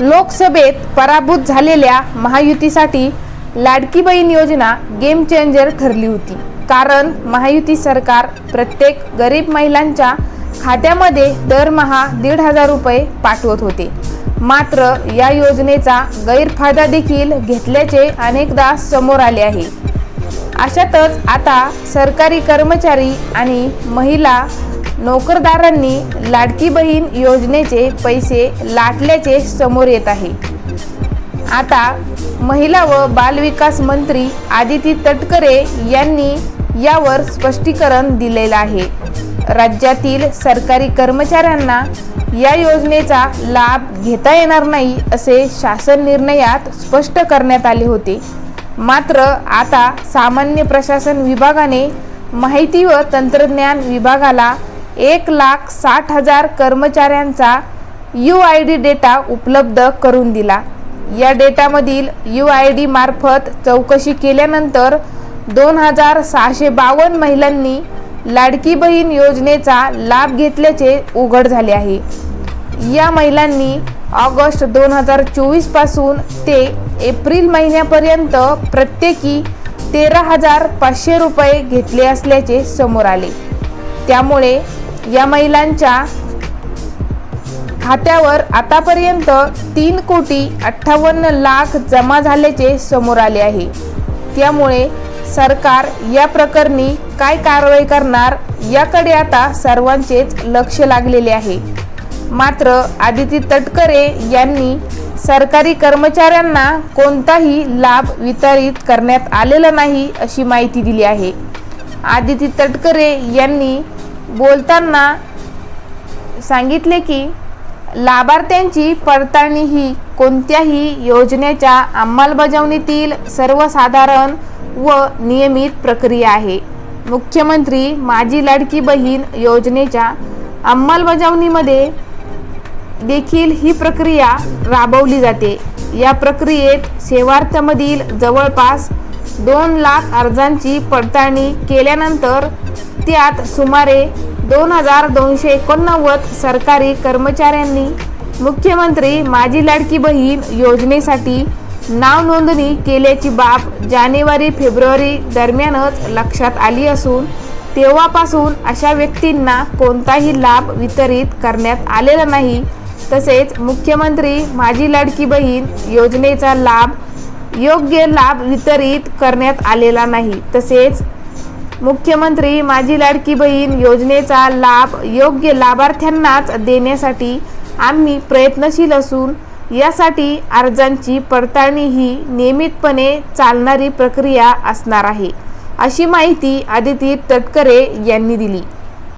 लोकसभेत पराभूत झालेल्या महायुतीसाठी लाडकी बहीण योजना गेम चेंजर ठरली होती. कारण महायुती सरकार प्रत्येक गरीब महिलांच्या खात्यामध्ये दरमहा दीड हजार रुपये पाठवत होते. मात्र या योजनेचा गैरफायदा देखील घेतल्याचे अनेकदा समोर आले आहे. अशातच आता सरकारी कर्मचारी आणि महिला नोकरदारांनी लाडकी बहीण योजनेचे पैसे लाटल्याचे समोर येत आहे. आता महिला व बालविकास मंत्री आदिती तटकरे यांनी यावर स्पष्टीकरण दिलेलं आहे. राज्यातील सरकारी कर्मचाऱ्यांना या योजनेचा लाभ घेता येणार नाही असे शासन निर्णयात स्पष्ट करण्यात आले होते. मात्र आता सामान्य प्रशासन विभागाने माहिती व तंत्रज्ञान विभागाला एक लाख साठ हजार कर्मचाऱ्यांचा यू आय डी डेटा उपलब्ध करून दिला. या डेटामधील यू आय डी मार्फत चौकशी केल्यानंतर दोन हजार सहाशे बावन्न महिलांनी लाडकी बहीण योजनेचा लाभ घेतल्याचे उघड झाले आहे. या महिलांनी ऑगस्ट दोन हजार चोवीसपासून ते एप्रिल महिन्यापर्यंत प्रत्येकी तेरा हजार पाचशे रुपये घेतले असल्याचे समोर आले. त्यामुळे या महिलांच्या खात्यावर आतापर्यंत तीन कोटी अठ्ठावन्न लाख जमा झाल्याचे समोर आले आहे. त्यामुळे सरकार या प्रकरणी काय कारवाई करणार याकडे आता सर्वांचेच लक्ष लागलेले आहे. मात्र आदिती तटकरे यांनी सरकारी कर्मचाऱ्यांना कोणताही लाभ वितरित करण्यात आलेला नाही अशी माहिती दिली आहे. आदिती तटकरे यांनी बोलताना सांगितले की लाभार्थ्यांची पडताळणी ही कोणत्याही योजनेच्या अंमलबजावणीतील सर्वसाधारण व नियमित प्रक्रिया आहे. मुख्यमंत्री माझी लाडकी बहीण योजनेच्या अंमलबजावणीमध्ये देखील ही प्रक्रिया राबवली जाते. या प्रक्रियेत सेवार्थमधील जवळपास दोन लाख अर्जांची पडताळणी केल्यानंतर त्यात सुमारे दोन हजार दोनशे एकोणनव्वद सरकारी कर्मचाऱ्यांनी मुख्यमंत्री माझी लाडकी बहीण योजनेसाठी नाव नोंदणी केल्याची बाब जानेवारी फेब्रुवारी दरम्यानच लक्षात आली असून तेव्हापासून अशा व्यक्तींना कोणताही लाभ वितरित करण्यात आलेला नाही. तसेच मुख्यमंत्री माझी लाडकी बहीण योजनेचा लाभ योग्य लाभ वितरित करण्यात आलेला नाही. तसेच मुख्यमंत्री माझी लाडकी बहीण योजनेचा लाभ योग्य लाभार्थ्यांनाच देण्यासाठी आम्ही प्रयत्नशील असून यासाठी अर्जांची पडताळणी ही नियमितपणे चालणारी प्रक्रिया असणार आहे अशी माहिती आदिती तटकरे यांनी दिली.